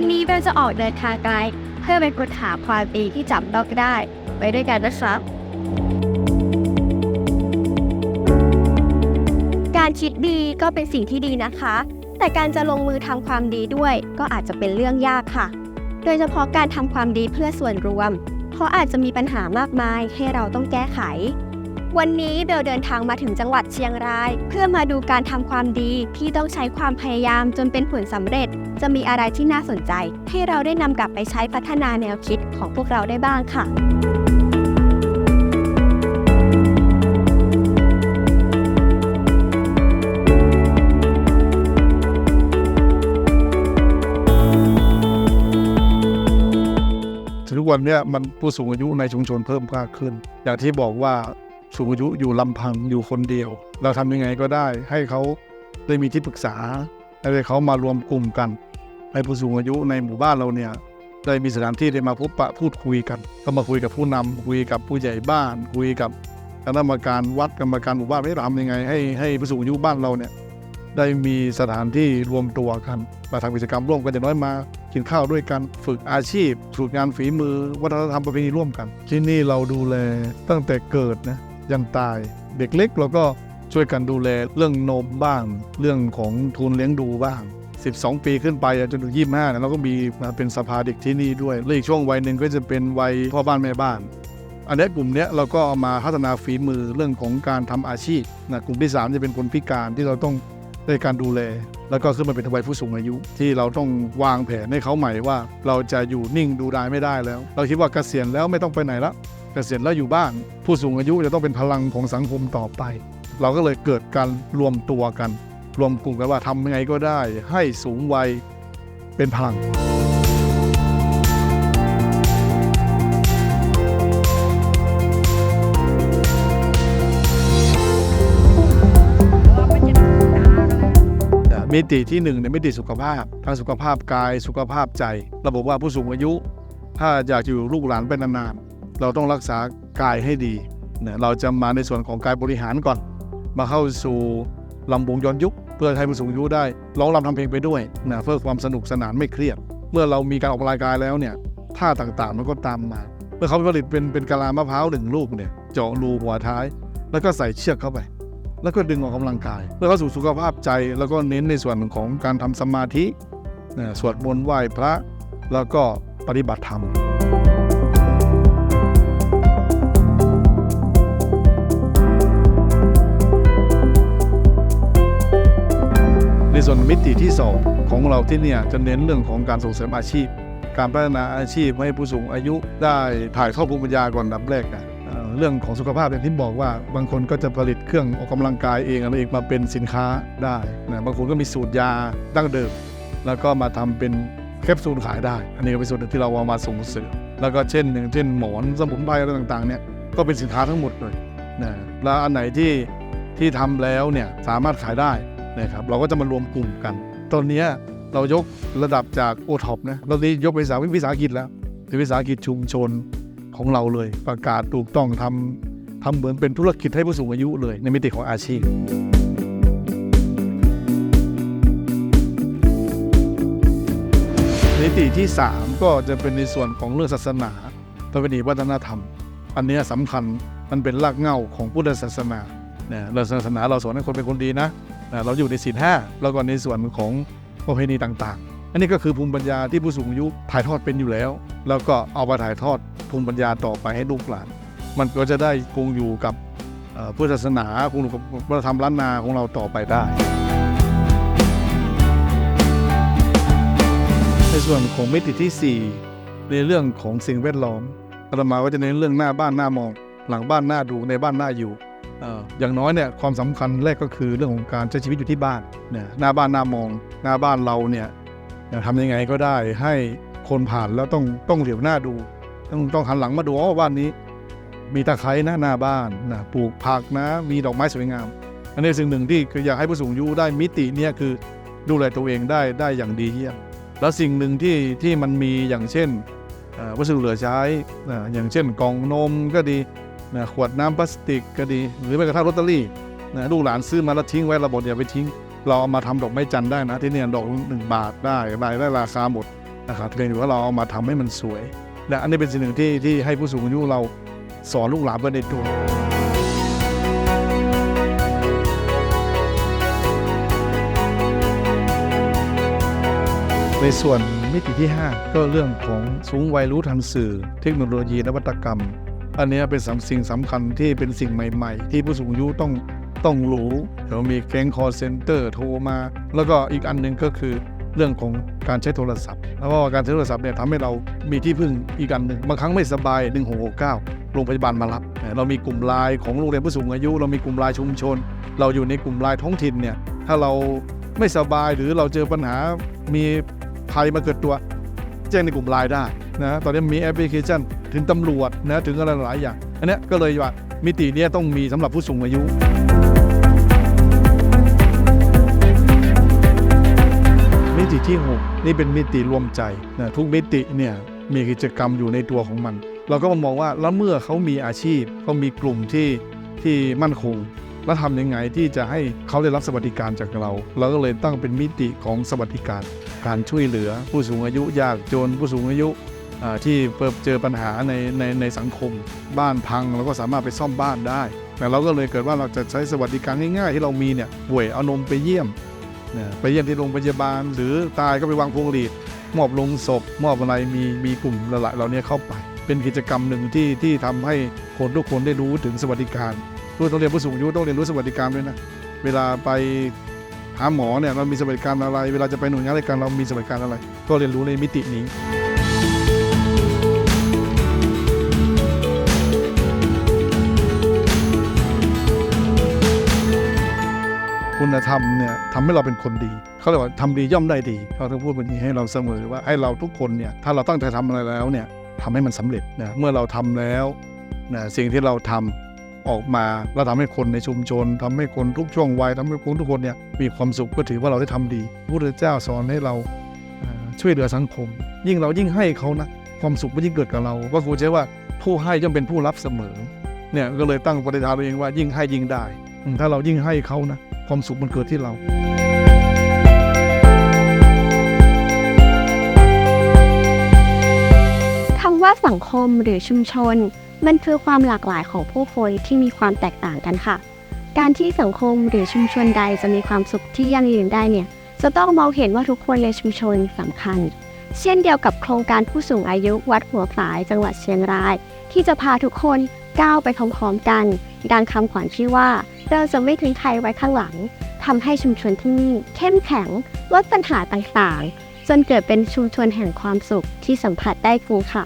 วันนี้เบลจะออกเดินทางไกล เพื่อไปค้นหาความดีที่จับต้องได้ ไปด้วยกันนะครับ การคิดดีก็เป็นสิ่งที่ดีนะคะ แต่การจะลงมือทำความดีด้วย ก็อาจจะเป็นเรื่องยากค่ะ โดยเฉพาะการทำความดีเพื่อส่วนรวม เพราะอาจจะมีปัญหามากมายให้เราต้องแก้ไข วันนี้เบลเดินทางมาถึงจังหวัดเชียงราย เพื่อมาดูการทำความดีที่ต้องใช้ความพยายามจนเป็นผลสำเร็จ จะมีอะไรที่น่าสนใจ ให้เราได้นำกลับไปใช้พัฒนาแนวคิดของพวกเราได้บ้างค่ะทุกวันเนี้ยมันผู้สูงอายุในชุมชนเพิ่มมากขึ้น อย่างที่บอกว่า สูงอายุอยู่ลำพังอยู่คนเดียว เราทำยังไงก็ได้ ให้เขาได้มีที่ปรึกษาให้เขามารวมกลุ่มกันให้ผู้สูงอายุในหมู่บ้านเราเนี่ยได้มีสถานที่ได้มาพบปะพูดคุยกัน ก็มาคุยกับผู้นำคุยกับผู้ใหญ่บ้าน คุยกับคณะกรรมการวัดกรรมการหมู่บ้านไม่าทำยังไง ให้ให้ผู้สูงอายุบ้านเราเนี่ยได้มีสถานที่รวมตัวกันมาทำกิจกรรมร่วมกันอย่างน้อยมากินข้าวด้วยกันฝึกอาชีพฝึกงานฝีมือวัฒนธรรมประเพณีร่วมกัน ที่นี่เราดูแลตั้งแต่เกิดนะ ยันตาย เด็กเล็กเราก็ช่วยกันดูแลเรื่องนมบ้าง เรื่องของทุนเลี้ยงดูบ้าง 12 ปีขึ้นไปจนถึง 25เนี่ยเราก็มีมาเป็นสภาเด็กที่นี่ด้วยและอีกช่วงวัยหนึ่งก็จะเป็นวัยพ่อบ้านแม่บ้าน อันนี้กลุ่มนี้เราก็เอามาพัฒนาฝีมือเรื่องของการทำอาชีพนะกลุ่มที่ 3 จะเป็นคนพิการที่เราต้องได้การดูแล แล้วก็ขึ้นมาเป็นวัยผู้สูงอายุ ที่เราต้องวางแผนให้เขาใหม่ว่า เราจะอยู่นิ่งดูดายไม่ได้แล้ว เราคิดว่าเกษียณแล้วไม่ต้องไปไหนละ กษียณแล้วอยู่บ้าน ผู้สูงอายุจะต้องเป็นพลังของสังคมต่อไป เราก็เลยเกิดการรวมตัวกัน รวมกลุ่มกันว่าทำยังไงก็ได้ ให้สูงวัยเป็นพลังมิติที่1เนี่ยมิติสุขภาพทั้งสุขภาพกายสุขภาพใจ ระบบว่าผู้สูงอายุ ถ้าอยากอยู่ลูกหลานเป็นนานๆ เราต้องรักษากายให้ดีเนี่ยเราจะมาในส่วนของกายบริหารก่อน มาเข้าสู่ลำวงย้อนยุค เพื่อให้ผู้สูงอายุได้ร้องรำทำเพลงไปด้วยนะเพื่อความสนุกสนานไม่เครียด เมื่อเรามีการออกกำลังกายแล้วเนี่ยท่าต่างๆมันก็ตามมา เมื่อเขาผลิตเป็นเป็นกะลามะพร้าวหนึ่งลูกเนี่ยเจาะรูหัวท้าย แล้วก็ใส่เชือกเข้าไป แล้วก็ดึงออกกำลังกายเพื่อเข้าสู่สุขภาพใจ แล้วก็เน้นในส่วนของการทำสมาธินะสวดมนต์ไหว้พระ แล้วก็ปฏิบัติธรรม ส่วนมิติที่ 2 ของเราที่เนี่ยจะเน้นเรื่องของการส่งเสริมอาชีพ การพัฒนาอาชีพให้ผู้สูงอายุได้ถ่ายทอดภูมิปัญญาก่อนดับแรกนะเอ่อเรื่องของสุขภาพอย่างที่บอกว่าบางคนก็จะผลิตเครื่องออกกำลังกายเองอะไรเองมาเป็นสินค้าได้นะบางคนก็มีสูตรยาดั้งเดิม แล้วก็มาทำเป็นแคปซูลขายได้ อันนี้ก็เป็นส่วนหนึ่งที่เราเอามาส่งเสริมแล้วก็เช่นหนึ่างเช่นหมอนสมุนไพรอะไรต่างๆเนี่ยก็เป็นสินค้าทั้งหมดเลยนะแล้วอันไหนที่ที่ทำแล้วเนี่ยสามารถขายได้ นะครับเราก็จะมารวมกลุ่มกัน ตอนนี้เรายกระดับจากโอท็อปนะเรานี้ยกไปสาวิสาหกิจแล้วเป็นวิสาหกิจชุมชนของเราเลย ประกาศถูกต้องทำทำเหมือนเป็นธุรกิจให้ผู้สูงอายุเลย ในมิติของอาชีพมิติที่ 3 ก็จะเป็นในส่วนของเรื่องศาสนาประเพณีวัฒนธรรม อันนี้ยสำคัญมันเป็นรากเหง้าของพุทธศาสนาเนี่ยศาสนาเราสอนให้คนเป็นคนดีนะ นะเราอยู่ในศีลห้าแล้วก็ในส่วนของประเพณีต่างๆ อันนี้ก็คือภูมิปัญญาที่ผู้สูงอายุถ่ายทอดเป็นอยู่แล้ว แล้วก็เอามาถ่ายทอดภูมิปัญญาต่อไปให้ลูกหลาน มันก็จะได้คงอยู่กับพุทธศาสนาคงอยู่กับวัฒนธรรมล้านนาของเราต่อไปได้ในส่วนของมิติที่ 4 ในเรื่องของสิ่งแวดล้อมอาตมาก็จะเน้นเรื่องหน้าบ้านหน้ามอง หลังบ้านหน้าดูในบ้านหน้าอยู่ อย่างน้อยเนี่ยความสำคัญแรกก็คือเรื่องของการใช้ชีวิตอยู่ที่บ้านเนี่ยหน้าบ้านหน้ามอง หน้าบ้านเราเนี่ยทำยังไงก็ได้ให้คนผ่านแล้วต้องต้องเหลียวหน้าดู ต้องต้องหันหลังมาดูอ๋อบ้านนี้ มีตะไคร้นะหน้าบ้านนะปลูกผักนะ มีดอกไม้สวยงาม อันนี้สิ่งหนึ่งที่คืออยากให้ผู้สูงอายุได้มิติเนี่ยคือดูแลตัวเองได้ได้อย่างดีเยี่ยมแล้วสิ่งหนึ่งที่ที่มันมีอย่างเช่นวัสดุเหลือใช้อย่างเช่นกล่องนมก็ดี นะขวดน้ำพลาสติกก็ดี หรือแม้กระทั่งลอตเตอรี่นะลูกหลานซื้อมาแล้วทิ้งไว้ระบบอย่าไปทิ้ง เราเอามาทำดอกไม้จันทร์ได้นะ ที่เนี่ยดอกหนึ่งบาทได้รายได้ราคาหมดนะครับเพียงแต่ว่าเราเอามาทำให้มันสวยและอันนี้เป็นสิ่งหนึ่งที่ที่ให้ผู้สูงอายุเราสอนลูกหลานไปในตัวในส่วนมิติที่ 5 ก็เรื่องของสูงวัยรู้ทันสื่อ เทคโนโลยีนวัตกรรม อันนี้เป็นสสิ่งสำคัญที่เป็นสิ่งใหม่ ๆ ที่ผู้สูงอายุต้องต้องรู้เดี๋ยวมีแก๊งคอร์เซนเตอร์โทรมา แล้วก็อีกอันหนึ่งก็คือเรื่องของการใช้โทรศัพท์ แล้วก็การใช้โทรศัพท์เนี่ยทำให้เรามีที่พึ่งอีกอันหนึ่งบางครั้งไม่สบาย 1669 โรงพยาบาลมารับ เรามีกลุ่มไลน์ของโรงเรียนผู้สูงอายุ เรามีกลุ่มไลน์ชุมชน เราอยู่ในกลุ่มไลน์ท้องถิ่นเนี่ยถ้าเราไม่สบายหรือเราเจอปัญหามีภัยมาเกิดตัว แจ้งในกลุ่มไลน์ได้นะตอนนี้มีแอปพลิเคชัน ถึงตำรวจนะถึงอะไรหลายอย่าง อันนี้ก็เลยว่ามิติเนี้ยต้องมีสำหรับผู้สูงอายุมิติที่ 6 นี่เป็นมิติรวมใจนะทุกมิติเนี่ยมีกิจกรรมอยู่ในตัวของมัน เราก็มามองว่าแล้วเมื่อเขามีอาชีพเขามีกลุ่มที่ที่มั่นคง แล้วทำยังไงที่จะให้เขาได้รับสวัสดิการจากเราเราก็เลยตั้งเป็นมิติของสวัสดิการ การช่วยเหลือผู้สูงอายุยากจนผู้สูงอายุ ที่เจอปัญหาในในในสังคมบ้านพังเราก็สามารถไปซ่อมบ้านได้ แต่เราก็เลยเกิดว่าเราจะใช้สวัสดิการง่ายๆที่เรามีเนี่ยป่วยเอานมไปเยี่ยมไปเยี่ยมที่โรงพยาบาล หรือตายก็ไปวางพวงหรีดมอบลงศพมอบอะไรมีมีกลุ่มละละเหล่านี้เข้าไป เป็นกิจกรรมหนึ่งที่ที่ทำให้คนทุกคนได้รู้ถึงสวัสดิการผู้ต้องเรียนผู้สูงอายุต้องเรียนรู้สวัสดิการด้วยนะเวลาไปหาหมอเนี่ยเรามีสวัสดิการอะไร เวลาจะไปหน่วยงานราชการเรามีสวัสดิการอะไร ก็เรียนรู้ในมิตินี้ คุณธรรมเนี่ยทำให้เราเป็นคนดี เขาเรียกว่าทำดีย่อมได้ดีเขาต้องพูดแบบนี้ให้เราเสมอว่าให้เราทุกคนเนี่ยถ้าเราตั้งใจทำอะไรแล้วเนี่ยทำให้มันสำเร็จนะเมื่อเราทำแล้วนะสิ่งที่เราทำออกมาเราทำให้คนในชุมชนทำให้คนทุกช่วงวัยทำให้คนทุกคนเนี่ยมีความสุขก็ถือว่าเราได้ทำดีพระพุทธเจ้าสอนให้เราช่วยเหลือสังคม ยิ่งเรายิ่งให้เขานะความสุขมันยิ่งเกิดกับเราก็ครูใช้ว่าผู้ให้ย่อมเป็นผู้รับเสมอเนี่ยก็เลยตั้งปฏิฐานตัวเองว่ายิ่งให้ยิ่งได้ ถ้าเรายิ่งให้เขานะ ความสุขมันเกิดที่เราคำว่าสังคมหรือชุมชน มันคือความหลากหลายของผู้คนที่มีความแตกต่างกันค่ะ การที่สังคมหรือชุมชนใดจะมีความสุขที่ยั่งยืนได้เนี่ย จะต้องมองเห็นว่าทุกคนในชุมชนสำคัญ เช่นเดียวกับโครงการผู้สูงอายุวัดหัวฝายจังหวัดเชียงราย ที่จะพาทุกคนก้าวไปพร้อมๆกัน ดังคำขวัญที่ว่า เราจะไม่ทิ้งใครไว้ข้างหลังทำให้ชุมชนที่นี่เข้มแข็งลดปัญหาต่างๆ จนเกิดเป็นชุมชนแห่งความสุขที่สัมผัสได้จริงค่ะ